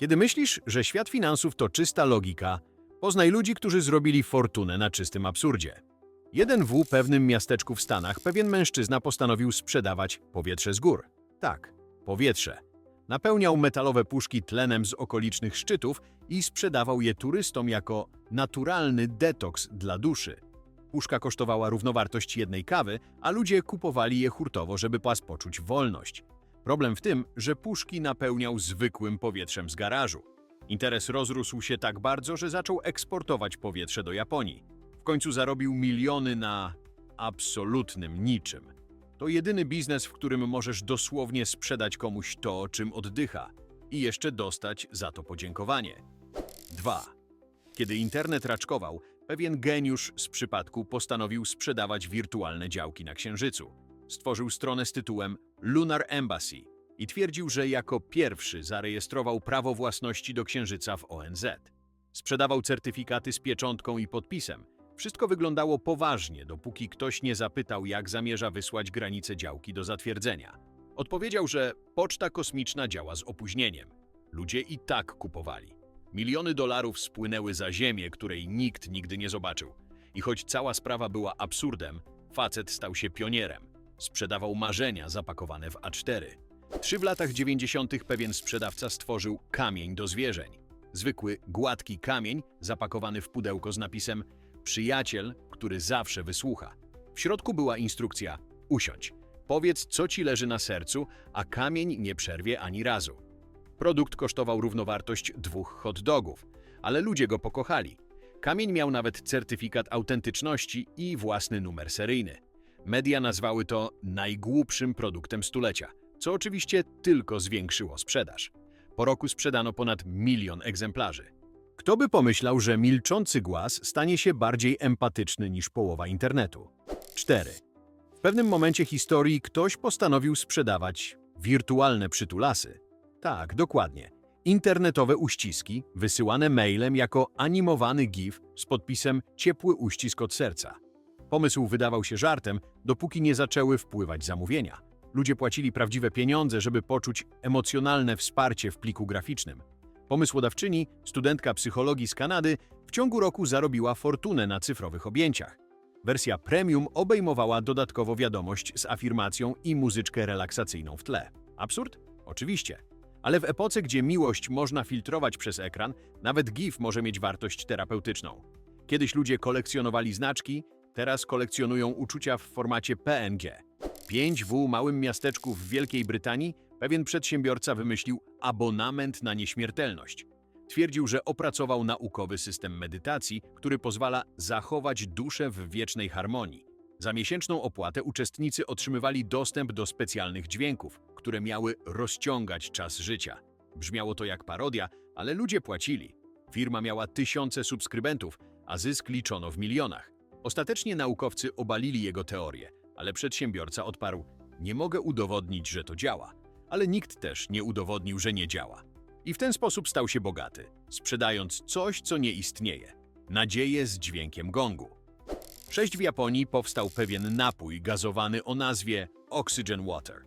Kiedy myślisz, że świat finansów to czysta logika, poznaj ludzi, którzy zrobili fortunę na czystym absurdzie. Jeden w pewnym miasteczku w Stanach pewien mężczyzna postanowił sprzedawać powietrze z gór. Tak, powietrze. Napełniał metalowe puszki tlenem z okolicznych szczytów i sprzedawał je turystom jako naturalny detoks dla duszy. Puszka kosztowała równowartość jednej kawy, a ludzie kupowali je hurtowo, żeby poczuć wolność. Problem w tym, że puszki napełniał zwykłym powietrzem z garażu. Interes rozrósł się tak bardzo, że zaczął eksportować powietrze do Japonii. W końcu zarobił miliony na absolutnym niczym. To jedyny biznes, w którym możesz dosłownie sprzedać komuś to, czym oddycha i jeszcze dostać za to podziękowanie. 2. Kiedy internet raczkował, pewien geniusz z przypadku postanowił sprzedawać wirtualne działki na Księżycu. Stworzył stronę z tytułem Lunar Embassy i twierdził, że jako pierwszy zarejestrował prawo własności do Księżyca w ONZ. Sprzedawał certyfikaty z pieczątką i podpisem. Wszystko wyglądało poważnie, dopóki ktoś nie zapytał, jak zamierza wysłać granice działki do zatwierdzenia. Odpowiedział, że poczta kosmiczna działa z opóźnieniem. Ludzie i tak kupowali. Miliony dolarów spłynęły za ziemię, której nikt nigdy nie zobaczył. I choć cała sprawa była absurdem, facet stał się pionierem. Sprzedawał marzenia zapakowane w A4. Trzy w latach 90. pewien sprzedawca stworzył kamień do zwierzeń. Zwykły, gładki kamień zapakowany w pudełko z napisem Przyjaciel, który zawsze wysłucha. W środku była instrukcja Usiądź. Powiedz, co ci leży na sercu, a kamień nie przerwie ani razu. Produkt kosztował równowartość dwóch hot dogów, ale ludzie go pokochali. Kamień miał nawet certyfikat autentyczności i własny numer seryjny. Media nazwały to najgłupszym produktem stulecia, co oczywiście tylko zwiększyło sprzedaż. Po roku sprzedano ponad milion egzemplarzy. Kto by pomyślał, że milczący głaz stanie się bardziej empatyczny niż połowa internetu? 4. W pewnym momencie historii ktoś postanowił sprzedawać wirtualne przytulasy. Tak, dokładnie. Internetowe uściski wysyłane mailem jako animowany GIF z podpisem ciepły uścisk od serca. Pomysł wydawał się żartem, dopóki nie zaczęły wpływać zamówienia. Ludzie płacili prawdziwe pieniądze, żeby poczuć emocjonalne wsparcie w pliku graficznym. Pomysłodawczyni, studentka psychologii z Kanady, w ciągu roku zarobiła fortunę na cyfrowych objęciach. Wersja premium obejmowała dodatkowo wiadomość z afirmacją i muzyczkę relaksacyjną w tle. Absurd? Oczywiście. Ale w epoce, gdzie miłość można filtrować przez ekran, nawet GIF może mieć wartość terapeutyczną. Kiedyś ludzie kolekcjonowali znaczki, teraz kolekcjonują uczucia w formacie PNG. 5 w małym miasteczku w Wielkiej Brytanii pewien przedsiębiorca wymyślił abonament na nieśmiertelność. Twierdził, że opracował naukowy system medytacji, który pozwala zachować duszę w wiecznej harmonii. Za miesięczną opłatę uczestnicy otrzymywali dostęp do specjalnych dźwięków, które miały rozciągać czas życia. Brzmiało to jak parodia, ale ludzie płacili. Firma miała tysiące subskrybentów, a zysk liczono w milionach. Ostatecznie naukowcy obalili jego teorię, ale przedsiębiorca odparł: Nie mogę udowodnić, że to działa, ale nikt też nie udowodnił, że nie działa. I w ten sposób stał się bogaty, sprzedając coś, co nie istnieje nadzieję z dźwiękiem gongu. 6 w Japonii powstał pewien napój gazowany o nazwie Oxygen Water.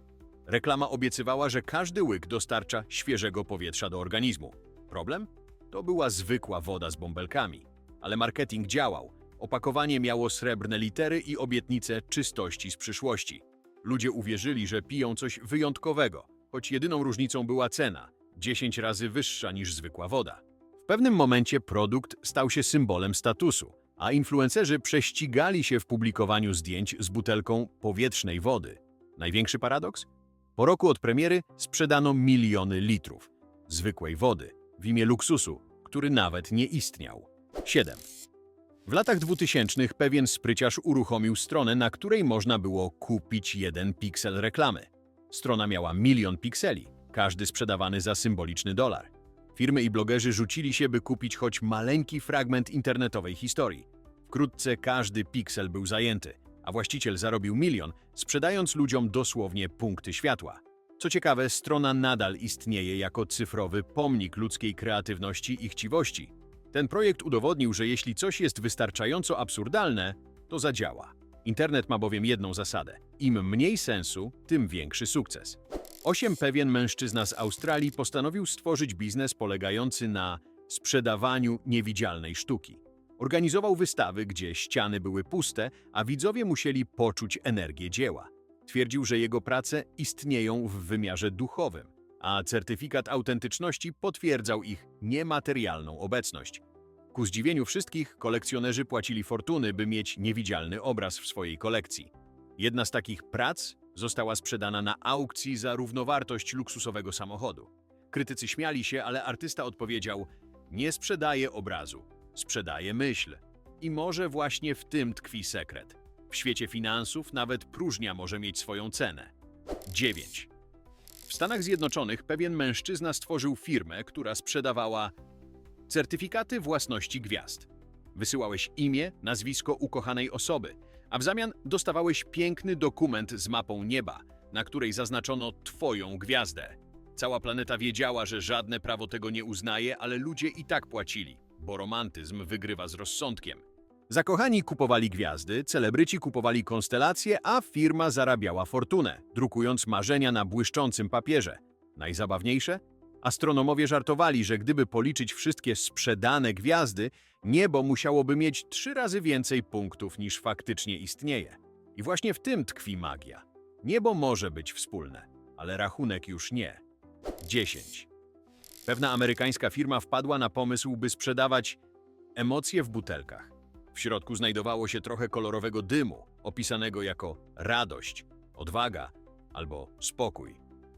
Reklama obiecywała, że każdy łyk dostarcza świeżego powietrza do organizmu. Problem? To była zwykła woda z bąbelkami. Ale marketing działał. Opakowanie miało srebrne litery i obietnice czystości z przyszłości. Ludzie uwierzyli, że piją coś wyjątkowego, choć jedyną różnicą była cena 10 razy wyższa niż zwykła woda. W pewnym momencie produkt stał się symbolem statusu, a influencerzy prześcigali się w publikowaniu zdjęć z butelką powietrznej wody. Największy paradoks? Po roku od premiery sprzedano miliony litrów zwykłej wody w imię luksusu, który nawet nie istniał. 7. W latach 2000 pewien spryciarz uruchomił stronę, na której można było kupić jeden piksel reklamy. Strona miała milion pikseli, każdy sprzedawany za symboliczny dolar. Firmy i blogerzy rzucili się, by kupić choć maleńki fragment internetowej historii. Wkrótce każdy piksel był zajęty, a właściciel zarobił milion, sprzedając ludziom dosłownie punkty światła. Co ciekawe, strona nadal istnieje jako cyfrowy pomnik ludzkiej kreatywności i chciwości. Ten projekt udowodnił, że jeśli coś jest wystarczająco absurdalne, to zadziała. Internet ma bowiem jedną zasadę: im mniej sensu, tym większy sukces. Osiem pewien mężczyzna z Australii postanowił stworzyć biznes polegający na sprzedawaniu niewidzialnej sztuki. Organizował wystawy, gdzie ściany były puste, a widzowie musieli poczuć energię dzieła. Twierdził, że jego prace istnieją w wymiarze duchowym, a certyfikat autentyczności potwierdzał ich niematerialną obecność. Ku zdziwieniu wszystkich, kolekcjonerzy płacili fortuny, by mieć niewidzialny obraz w swojej kolekcji. Jedna z takich prac została sprzedana na aukcji za równowartość luksusowego samochodu. Krytycy śmiali się, ale artysta odpowiedział: Nie sprzedaję obrazu, sprzedaję myśl. I może właśnie w tym tkwi sekret. W świecie finansów nawet próżnia może mieć swoją cenę. 9. W Stanach Zjednoczonych pewien mężczyzna stworzył firmę, która sprzedawała certyfikaty własności gwiazd. Wysyłałeś imię, nazwisko ukochanej osoby, a w zamian dostawałeś piękny dokument z mapą nieba, na której zaznaczono Twoją gwiazdę. Cała planeta wiedziała, że żadne prawo tego nie uznaje, ale ludzie i tak płacili, bo romantyzm wygrywa z rozsądkiem. Zakochani kupowali gwiazdy, celebryci kupowali konstelacje, a firma zarabiała fortunę, drukując marzenia na błyszczącym papierze. Najzabawniejsze? Astronomowie żartowali, że gdyby policzyć wszystkie sprzedane gwiazdy, niebo musiałoby mieć trzy razy więcej punktów niż faktycznie istnieje. I właśnie w tym tkwi magia. Niebo może być wspólne, ale rachunek już nie. 10. Pewna amerykańska firma wpadła na pomysł, by sprzedawać emocje w butelkach. W środku znajdowało się trochę kolorowego dymu, opisanego jako radość, odwaga albo spokój.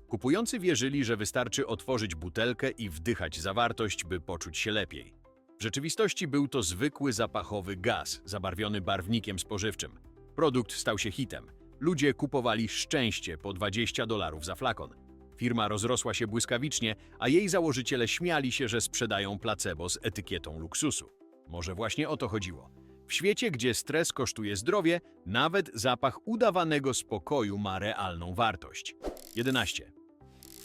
Kupujący wierzyli, że wystarczy otworzyć butelkę i wdychać zawartość, by poczuć się lepiej. W rzeczywistości był to zwykły zapachowy gaz, zabarwiony barwnikiem spożywczym. Produkt stał się hitem. Ludzie kupowali szczęście po 20 dolarów za flakon. Firma rozrosła się błyskawicznie, a jej założyciele śmiali się, że sprzedają placebo z etykietą luksusu. Może właśnie o to chodziło. W świecie, gdzie stres kosztuje zdrowie, nawet zapach udawanego spokoju ma realną wartość. 11.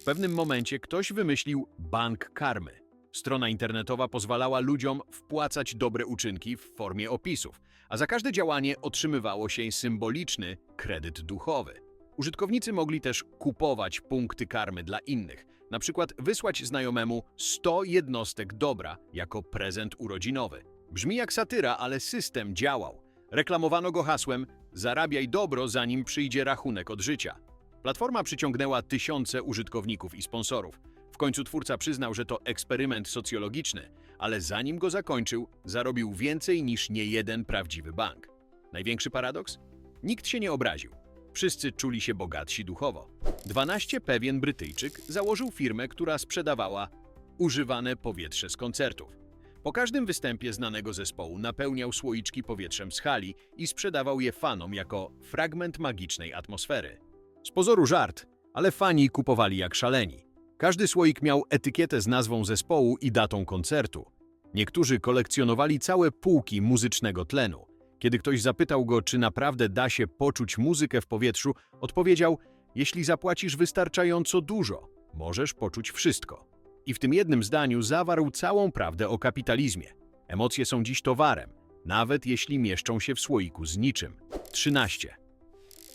W pewnym momencie ktoś wymyślił bank karmy. Strona internetowa pozwalała ludziom wpłacać dobre uczynki w formie opisów, a za każde działanie otrzymywało się symboliczny kredyt duchowy. Użytkownicy mogli też kupować punkty karmy dla innych, na przykład wysłać znajomemu 100 jednostek dobra jako prezent urodzinowy. Brzmi jak satyra, ale system działał. Reklamowano go hasłem zarabiaj dobro, zanim przyjdzie rachunek od życia. Platforma przyciągnęła tysiące użytkowników i sponsorów. W końcu twórca przyznał, że to eksperyment socjologiczny, ale zanim go zakończył, zarobił więcej niż niejeden prawdziwy bank. Największy paradoks? Nikt się nie obraził. Wszyscy czuli się bogatsi duchowo. 12 pewien Brytyjczyk założył firmę, która sprzedawała używane powietrze z koncertów. Po każdym występie znanego zespołu napełniał słoiczki powietrzem z hali i sprzedawał je fanom jako fragment magicznej atmosfery. Z pozoru żart, ale fani kupowali jak szaleni. Każdy słoik miał etykietę z nazwą zespołu i datą koncertu. Niektórzy kolekcjonowali całe półki muzycznego tlenu. Kiedy ktoś zapytał go, czy naprawdę da się poczuć muzykę w powietrzu, odpowiedział: Jeśli zapłacisz wystarczająco dużo, możesz poczuć wszystko. I w tym jednym zdaniu zawarł całą prawdę o kapitalizmie. Emocje są dziś towarem, nawet jeśli mieszczą się w słoiku z niczym. 13.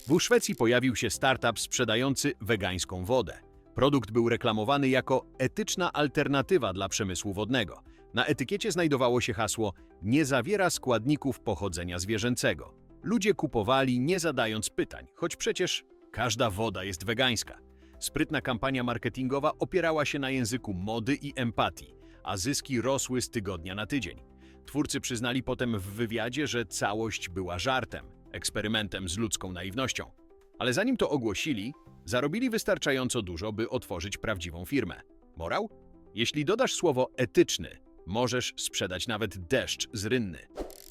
W Szwecji pojawił się startup sprzedający wegańską wodę. Produkt był reklamowany jako etyczna alternatywa dla przemysłu wodnego. Na etykiecie znajdowało się hasło nie zawiera składników pochodzenia zwierzęcego. Ludzie kupowali nie zadając pytań, choć przecież każda woda jest wegańska. Sprytna kampania marketingowa opierała się na języku mody i empatii, a zyski rosły z tygodnia na tydzień. Twórcy przyznali potem w wywiadzie, że całość była żartem, eksperymentem z ludzką naiwnością. Ale zanim to ogłosili, zarobili wystarczająco dużo, by otworzyć prawdziwą firmę. Morał? Jeśli dodasz słowo etyczny, możesz sprzedać nawet deszcz z rynny.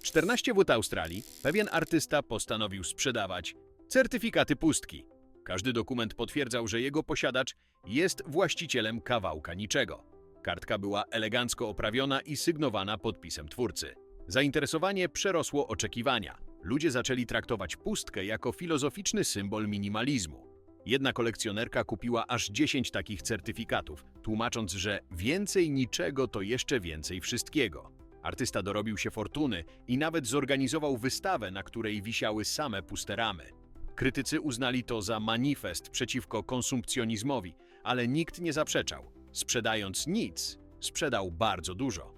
14 wód Australii pewien artysta postanowił sprzedawać certyfikaty pustki. Każdy dokument potwierdzał, że jego posiadacz jest właścicielem kawałka niczego. Kartka była elegancko oprawiona i sygnowana podpisem twórcy. Zainteresowanie przerosło oczekiwania. Ludzie zaczęli traktować pustkę jako filozoficzny symbol minimalizmu. Jedna kolekcjonerka kupiła aż 10 takich certyfikatów, tłumacząc, że więcej niczego to jeszcze więcej wszystkiego. Artysta dorobił się fortuny i nawet zorganizował wystawę, na której wisiały same puste ramy. Krytycy uznali to za manifest przeciwko konsumpcjonizmowi, ale nikt nie zaprzeczał. Sprzedając nic, sprzedał bardzo dużo.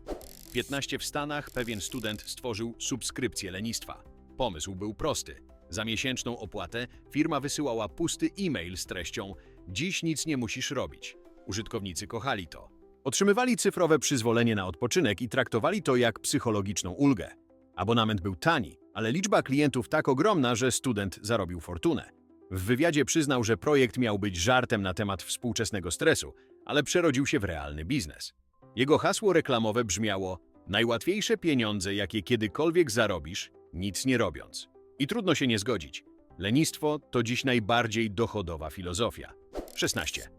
15 w Stanach pewien student stworzył subskrypcję lenistwa. Pomysł był prosty. Za miesięczną opłatę firma wysyłała pusty e-mail z treścią Dziś nic nie musisz robić. Użytkownicy kochali to. Otrzymywali cyfrowe przyzwolenie na odpoczynek i traktowali to jak psychologiczną ulgę. Abonament był tani, ale liczba klientów tak ogromna, że student zarobił fortunę. W wywiadzie przyznał, że projekt miał być żartem na temat współczesnego stresu, ale przerodził się w realny biznes. Jego hasło reklamowe brzmiało: Najłatwiejsze pieniądze, jakie kiedykolwiek zarobisz, nic nie robiąc. I trudno się nie zgodzić. Lenistwo to dziś najbardziej dochodowa filozofia. 16.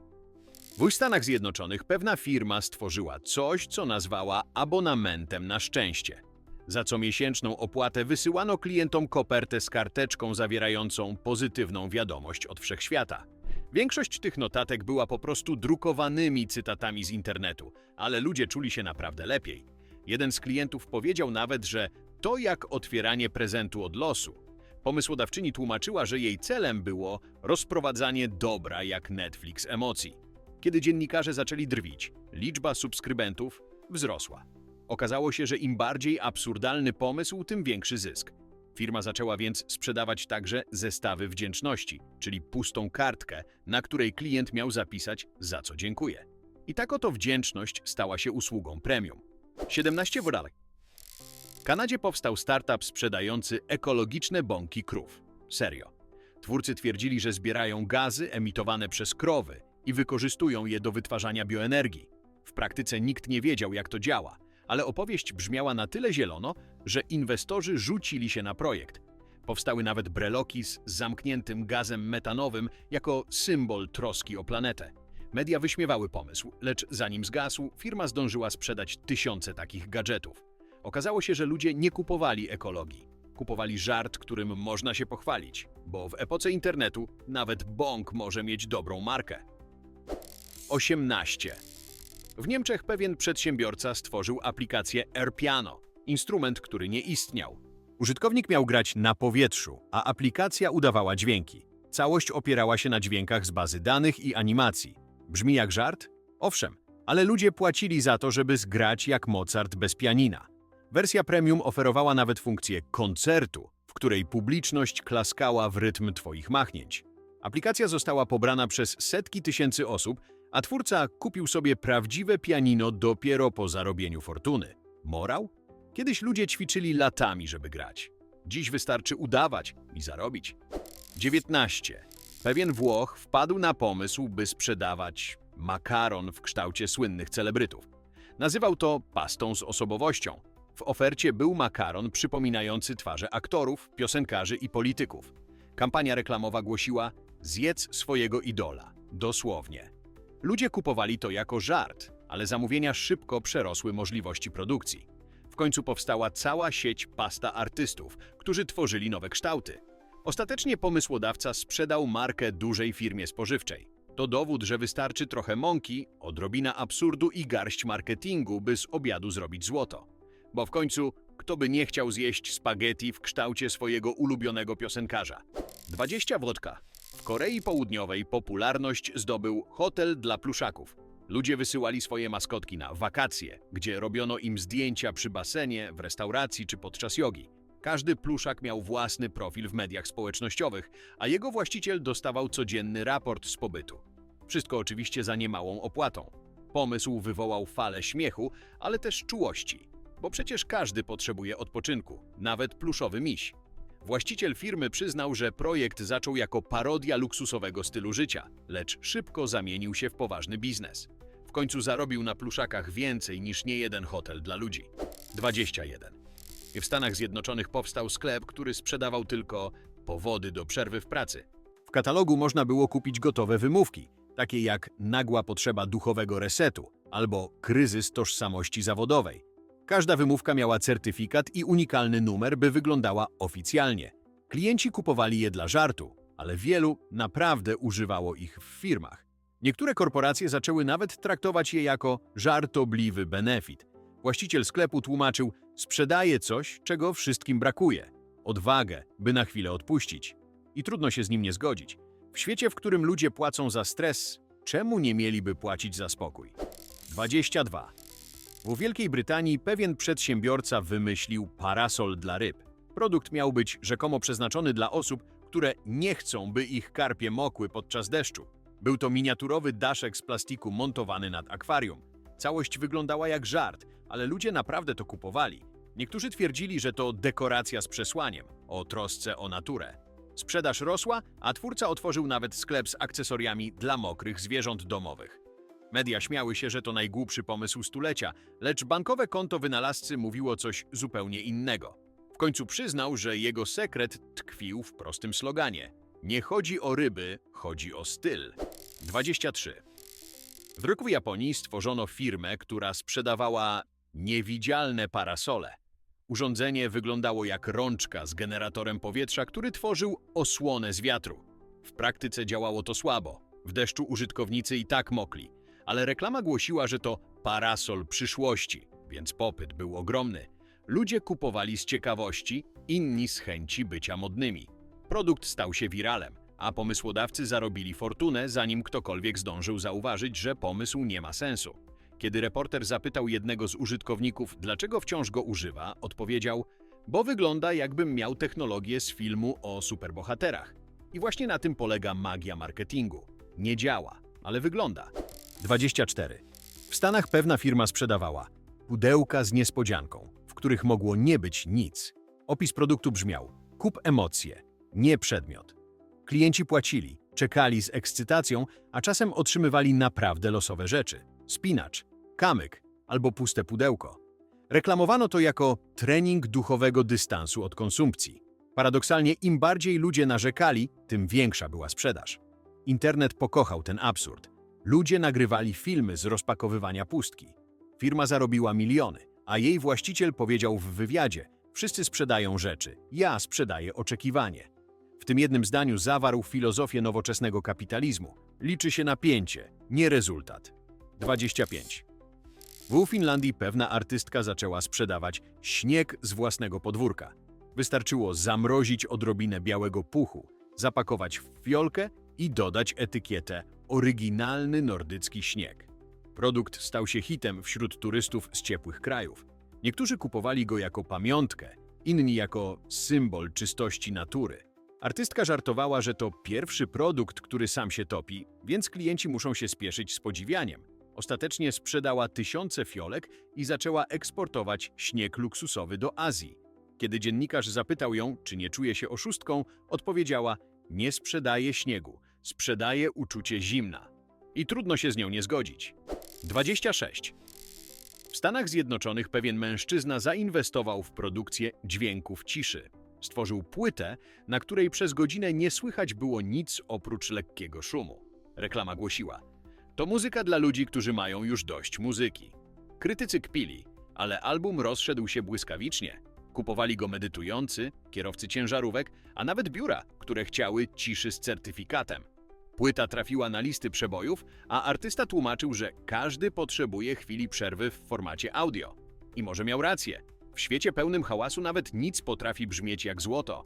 W Stanach Zjednoczonych pewna firma stworzyła coś, co nazwała abonamentem na szczęście. Za co miesięczną opłatę wysyłano klientom kopertę z karteczką zawierającą pozytywną wiadomość od wszechświata. Większość tych notatek była po prostu drukowanymi cytatami z internetu, ale ludzie czuli się naprawdę lepiej. Jeden z klientów powiedział nawet, że to jak otwieranie prezentu od losu. Pomysłodawczyni tłumaczyła, że jej celem było rozprowadzanie dobra jak Netflix emocji. Kiedy dziennikarze zaczęli drwić, liczba subskrybentów wzrosła. Okazało się, że im bardziej absurdalny pomysł, tym większy zysk. Firma zaczęła więc sprzedawać także zestawy wdzięczności, czyli pustą kartkę, na której klient miał zapisać za co dziękuję. I tak oto wdzięczność stała się usługą premium. 17 wodalek. W Kanadzie powstał startup sprzedający ekologiczne bąki krów. Serio. Twórcy twierdzili, że zbierają gazy emitowane przez krowy i wykorzystują je do wytwarzania bioenergii. W praktyce nikt nie wiedział, jak to działa, ale opowieść brzmiała na tyle zielono, że inwestorzy rzucili się na projekt. Powstały nawet breloki z zamkniętym gazem metanowym jako symbol troski o planetę. Media wyśmiewały pomysł, lecz zanim zgasł, firma zdążyła sprzedać tysiące takich gadżetów. Okazało się, że ludzie nie kupowali ekologii. Kupowali żart, którym można się pochwalić, bo w epoce internetu nawet bąk może mieć dobrą markę. 18. W Niemczech pewien przedsiębiorca stworzył aplikację AirPiano, instrument, który nie istniał. Użytkownik miał grać na powietrzu, a aplikacja udawała dźwięki. Całość opierała się na dźwiękach z bazy danych i animacji. Brzmi jak żart? Owszem, ale ludzie płacili za to, żeby zgrać jak Mozart bez pianina. Wersja premium oferowała nawet funkcję koncertu, w której publiczność klaskała w rytm Twoich machnięć. Aplikacja została pobrana przez setki tysięcy osób, a twórca kupił sobie prawdziwe pianino dopiero po zarobieniu fortuny. Morał? Kiedyś ludzie ćwiczyli latami, żeby grać. Dziś wystarczy udawać i zarobić. 19. Pewien Włoch wpadł na pomysł, by sprzedawać makaron w kształcie słynnych celebrytów. Nazywał to pastą z osobowością. W ofercie był makaron przypominający twarze aktorów, piosenkarzy i polityków. Kampania reklamowa głosiła: Zjedz swojego idola. Dosłownie. Ludzie kupowali to jako żart, ale zamówienia szybko przerosły możliwości produkcji. W końcu powstała cała sieć pasta artystów, którzy tworzyli nowe kształty. Ostatecznie pomysłodawca sprzedał markę dużej firmie spożywczej. To dowód, że wystarczy trochę mąki, odrobina absurdu i garść marketingu, by z obiadu zrobić złoto. Bo w końcu, kto by nie chciał zjeść spaghetti w kształcie swojego ulubionego piosenkarza? 20 wodka. Korei Południowej popularność zdobył hotel dla pluszaków. Ludzie wysyłali swoje maskotki na wakacje, gdzie robiono im zdjęcia przy basenie, w restauracji czy podczas jogi. Każdy pluszak miał własny profil w mediach społecznościowych, a jego właściciel dostawał codzienny raport z pobytu. Wszystko oczywiście za niemałą opłatą. Pomysł wywołał falę śmiechu, ale też czułości, bo przecież każdy potrzebuje odpoczynku, nawet pluszowy miś. Właściciel firmy przyznał, że projekt zaczął jako parodia luksusowego stylu życia, lecz szybko zamienił się w poważny biznes. W końcu zarobił na pluszakach więcej niż niejeden hotel dla ludzi. 21. W Stanach Zjednoczonych powstał sklep, który sprzedawał tylko powody do przerwy w pracy. W katalogu można było kupić gotowe wymówki, takie jak nagła potrzeba duchowego resetu albo kryzys tożsamości zawodowej. Każda wymówka miała certyfikat i unikalny numer, by wyglądała oficjalnie. Klienci kupowali je dla żartu, ale wielu naprawdę używało ich w firmach. Niektóre korporacje zaczęły nawet traktować je jako żartobliwy benefit. Właściciel sklepu tłumaczył, sprzedaje coś, czego wszystkim brakuje. Odwagę, by na chwilę odpuścić. i trudno się z nim nie zgodzić. W świecie, w którym ludzie płacą za stres, czemu nie mieliby płacić za spokój? 22. W Wielkiej Brytanii pewien przedsiębiorca wymyślił parasol dla ryb. Produkt miał być rzekomo przeznaczony dla osób, które nie chcą, by ich karpie mokły podczas deszczu. Był to miniaturowy daszek z plastiku montowany nad akwarium. Całość wyglądała jak żart, ale ludzie naprawdę to kupowali. Niektórzy twierdzili, że to dekoracja z przesłaniem, o trosce o naturę. Sprzedaż rosła, a twórca otworzył nawet sklep z akcesoriami dla mokrych zwierząt domowych. Media śmiały się, że to najgłupszy pomysł stulecia, lecz bankowe konto wynalazcy mówiło coś zupełnie innego. W końcu przyznał, że jego sekret tkwił w prostym sloganie: Nie chodzi o ryby, chodzi o styl. 23. W roku w Japonii stworzono firmę, która sprzedawała niewidzialne parasole. Urządzenie wyglądało jak rączka z generatorem powietrza, który tworzył osłonę z wiatru. W praktyce działało to słabo. W deszczu użytkownicy i tak mokli, ale reklama głosiła, że to parasol przyszłości, więc popyt był ogromny. Ludzie kupowali z ciekawości, inni z chęci bycia modnymi. Produkt stał się wiralem, a pomysłodawcy zarobili fortunę, zanim ktokolwiek zdążył zauważyć, że pomysł nie ma sensu. Kiedy reporter zapytał jednego z użytkowników, dlaczego wciąż go używa, odpowiedział: Bo wygląda, jakbym miał technologię z filmu o superbohaterach. I właśnie na tym polega magia marketingu. Nie działa, ale wygląda. 24. W Stanach pewna firma sprzedawała pudełka z niespodzianką, w których mogło nie być nic. Opis produktu brzmiał: kup emocje, nie przedmiot. Klienci płacili, czekali z ekscytacją, a czasem otrzymywali naprawdę losowe rzeczy: spinacz, kamyk albo puste pudełko. Reklamowano to jako trening duchowego dystansu od konsumpcji. Paradoksalnie, im bardziej ludzie narzekali, tym większa była sprzedaż. Internet pokochał ten absurd. Ludzie nagrywali filmy z rozpakowywania pustki. Firma zarobiła miliony, a jej właściciel powiedział w wywiadzie: Wszyscy sprzedają rzeczy, ja sprzedaję oczekiwanie. W tym jednym zdaniu zawarł filozofię nowoczesnego kapitalizmu. Liczy się napięcie, nie rezultat. 25. W Finlandii pewna artystka zaczęła sprzedawać śnieg z własnego podwórka. Wystarczyło zamrozić odrobinę białego puchu, zapakować w fiolkę i dodać etykietę oryginalny nordycki śnieg. Produkt stał się hitem wśród turystów z ciepłych krajów. Niektórzy kupowali go jako pamiątkę, inni jako symbol czystości natury. Artystka żartowała, że to pierwszy produkt, który sam się topi, więc klienci muszą się spieszyć z podziwianiem. Ostatecznie sprzedała tysiące fiolek i zaczęła eksportować śnieg luksusowy do Azji. Kiedy dziennikarz zapytał ją, czy nie czuje się oszustką, odpowiedziała: Nie sprzedaje śniegu, sprzedaje uczucie zimna. I trudno się z nią nie zgodzić. 26. W Stanach Zjednoczonych pewien mężczyzna zainwestował w produkcję dźwięków ciszy. Stworzył płytę, na której przez godzinę nie słychać było nic oprócz lekkiego szumu. Reklama głosiła: To muzyka dla ludzi, którzy mają już dość muzyki. Krytycy kpili, ale album rozszedł się błyskawicznie. Kupowali go medytujący, kierowcy ciężarówek, a nawet biura, które chciały ciszy z certyfikatem. Płyta trafiła na listy przebojów, a artysta tłumaczył, że każdy potrzebuje chwili przerwy w formacie audio. I może miał rację. W świecie pełnym hałasu nawet nic potrafi brzmieć jak złoto.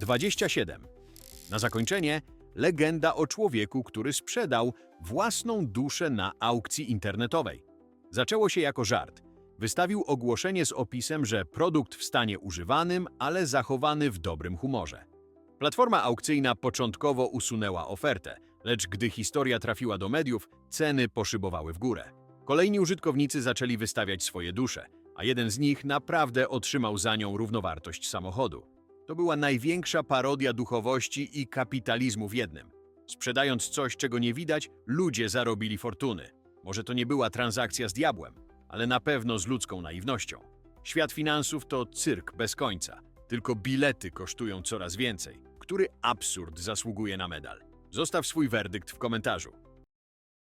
27. Na zakończenie legenda o człowieku, który sprzedał własną duszę na aukcji internetowej. Zaczęło się jako żart. Wystawił ogłoszenie z opisem, że produkt w stanie używanym, ale zachowany w dobrym humorze. Platforma aukcyjna początkowo usunęła ofertę, lecz gdy historia trafiła do mediów, ceny poszybowały w górę. Kolejni użytkownicy zaczęli wystawiać swoje dusze, a jeden z nich naprawdę otrzymał za nią równowartość samochodu. To była największa parodia duchowości i kapitalizmu w jednym. Sprzedając coś, czego nie widać, ludzie zarobili fortuny. Może to nie była transakcja z diabłem, ale na pewno z ludzką naiwnością. Świat finansów to cyrk bez końca, tylko bilety kosztują coraz więcej. Który absurd zasługuje na medal? Zostaw swój werdykt w komentarzu.